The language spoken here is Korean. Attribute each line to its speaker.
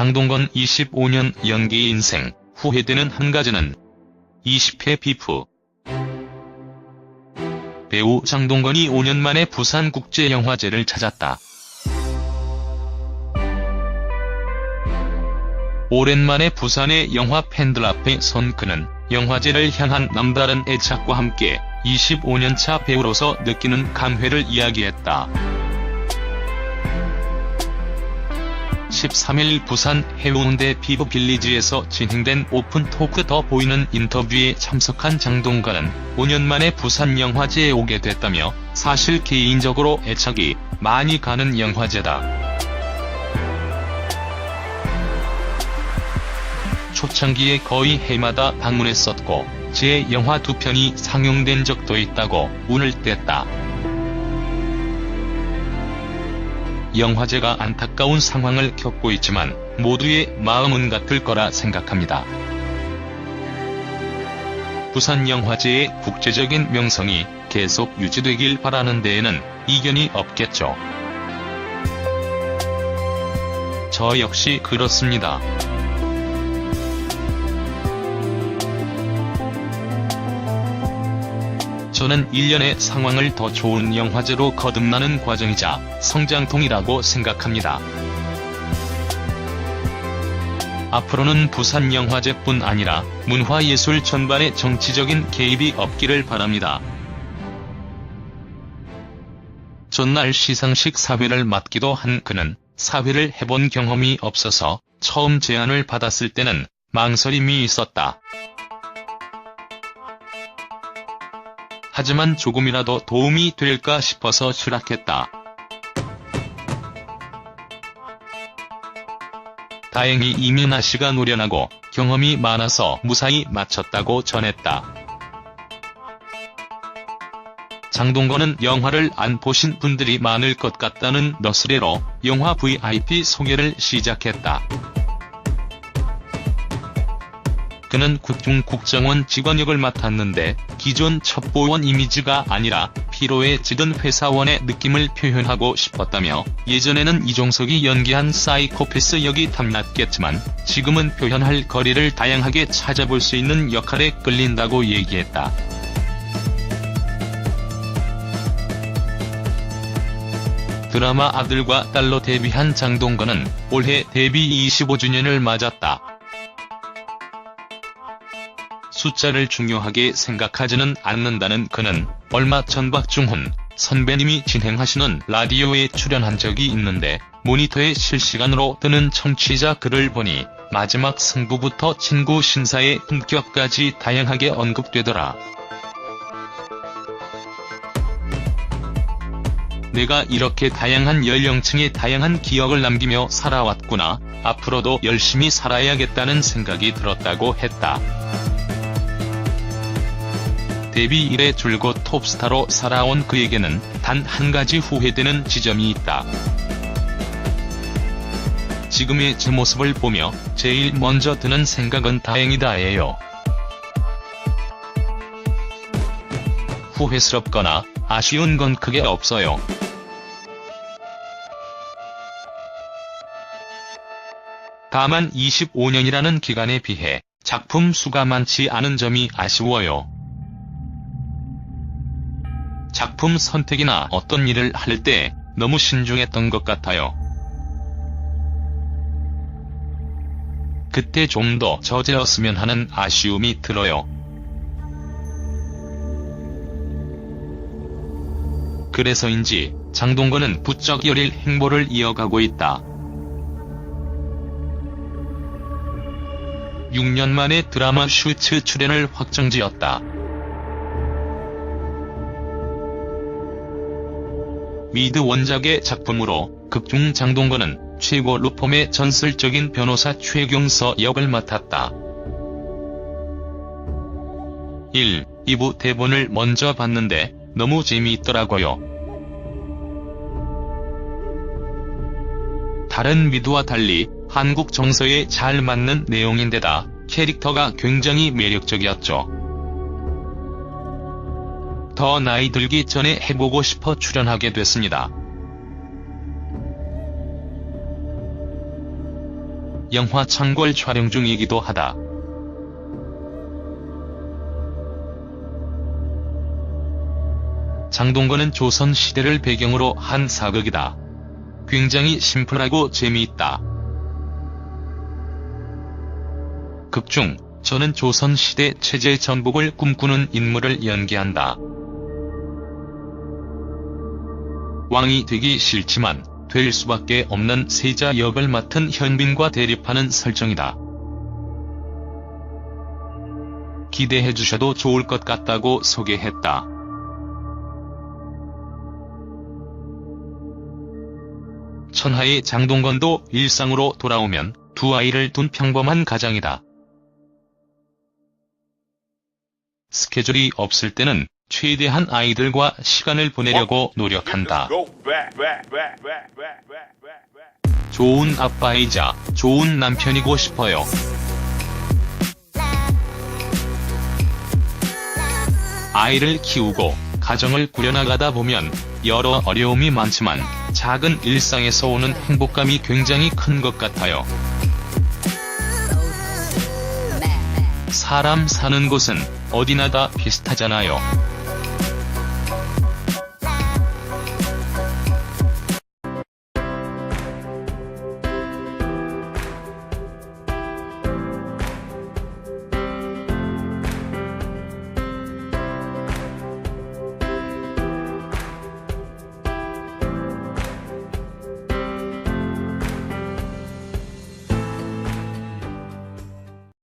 Speaker 1: 장동건 25년 연기 인생, 후회되는 한 가지는 20회 비프. 배우 장동건이 5년 만에 부산국제영화제를 찾았다. 오랜만에 부산의 영화 팬들 앞에 선 그는 영화제를 향한 남다른 애착과 함께 25년차 배우로서 느끼는 감회를 이야기했다. 13일 부산 해운대 피부 빌리지에서 진행된 오픈 토크 더 보이는 인터뷰에 참석한 장동건은 5년 만에 부산 영화제에 오게 됐다며 사실 개인적으로 애착이 많이 가는 영화제다. 초창기에 거의 해마다 방문했었고 제 영화 두 편이 상영된 적도 있다고 운을 뗐다. 영화제가 안타까운 상황을 겪고 있지만 모두의 마음은 같을 거라 생각합니다. 부산 영화제의 국제적인 명성이 계속 유지되길 바라는 데에는 이견이 없겠죠. 저 역시 그렇습니다. 저는 1년의 상황을 더 좋은 영화제로 거듭나는 과정이자 성장통이라고 생각합니다. 앞으로는 부산 영화제뿐 아니라 문화예술 전반에 정치적인 개입이 없기를 바랍니다. 전날 시상식 사회를 맡기도 한 그는 사회를 해본 경험이 없어서 처음 제안을 받았을 때는 망설임이 있었다. 하지만 조금이라도 도움이 될까 싶어서 수락했다. 다행히 이민아 씨가 노련하고 경험이 많아서 무사히 마쳤다고 전했다. 장동건은 영화를 안 보신 분들이 많을 것 같다는 너스레로 영화 VIP 소개를 시작했다. 그는 국중 국정원 직원역을 맡았는데 기존 첩보원 이미지가 아니라 피로에 찌든 회사원의 느낌을 표현하고 싶었다며 예전에는 이종석이 연기한 사이코패스 역이 탐났겠지만 지금은 표현할 거리를 다양하게 찾아볼 수 있는 역할에 끌린다고 얘기했다. 드라마 아들과 딸로 데뷔한 장동건은 올해 데뷔 25주년을 맞았다. 숫자를 중요하게 생각하지는 않는다는 그는 얼마 전 박중훈 선배님이 진행하시는 라디오에 출연한 적이 있는데 모니터에 실시간으로 뜨는 청취자 글을 보니 마지막 승부부터 친구 신사의 품격까지 다양하게 언급되더라. 내가 이렇게 다양한 연령층에 다양한 기억을 남기며 살아왔구나. 앞으로도 열심히 살아야겠다는 생각이 들었다고 했다. 데뷔 이래 줄곧 톱스타로 살아온 그에게는 단 한 가지 후회되는 지점이 있다. 지금의 제 모습을 보며 제일 먼저 드는 생각은 다행이다예요. 후회스럽거나 아쉬운 건 크게 없어요. 다만 25년이라는 기간에 비해 작품 수가 많지 않은 점이 아쉬워요. 작품 선택이나 어떤 일을 할 때 너무 신중했던 것 같아요. 그때 좀 더 저질렀으면 하는 아쉬움이 들어요. 그래서인지 장동건은 부쩍 여릴 행보를 이어가고 있다. 6년 만에 드라마 슈츠 출연을 확정지었다. 미드 원작의 작품으로 극중 장동건은 최고 루폼의 전설적인 변호사 최경서 역을 맡았다. 1. 2부 대본을 먼저 봤는데 너무 재미있더라고요. 다른 미드와 달리 한국 정서에 잘 맞는 내용인데다 캐릭터가 굉장히 매력적이었죠. 더 나이 들기 전에 해보고 싶어 출연하게 됐습니다. 영화 창궐 촬영 중이기도 하다. 장동건은 조선시대를 배경으로 한 사극이다. 굉장히 심플하고 재미있다. 극중, 저는 조선시대 체제 전복을 꿈꾸는 인물을 연기한다. 왕이 되기 싫지만 될 수밖에 없는 세자 역을 맡은 현빈과 대립하는 설정이다. 기대해 주셔도 좋을 것 같다고 소개했다. 천하의 장동건도 일상으로 돌아오면 두 아이를 둔 평범한 가장이다. 스케줄이 없을 때는 최대한 아이들과 시간을 보내려고 노력한다. 좋은 아빠이자 좋은 남편이고 싶어요. 아이를 키우고 가정을 꾸려나가다 보면 여러 어려움이 많지만 작은 일상에서 오는 행복감이 굉장히 큰 것 같아요. 사람 사는 곳은 어디나 다 비슷하잖아요.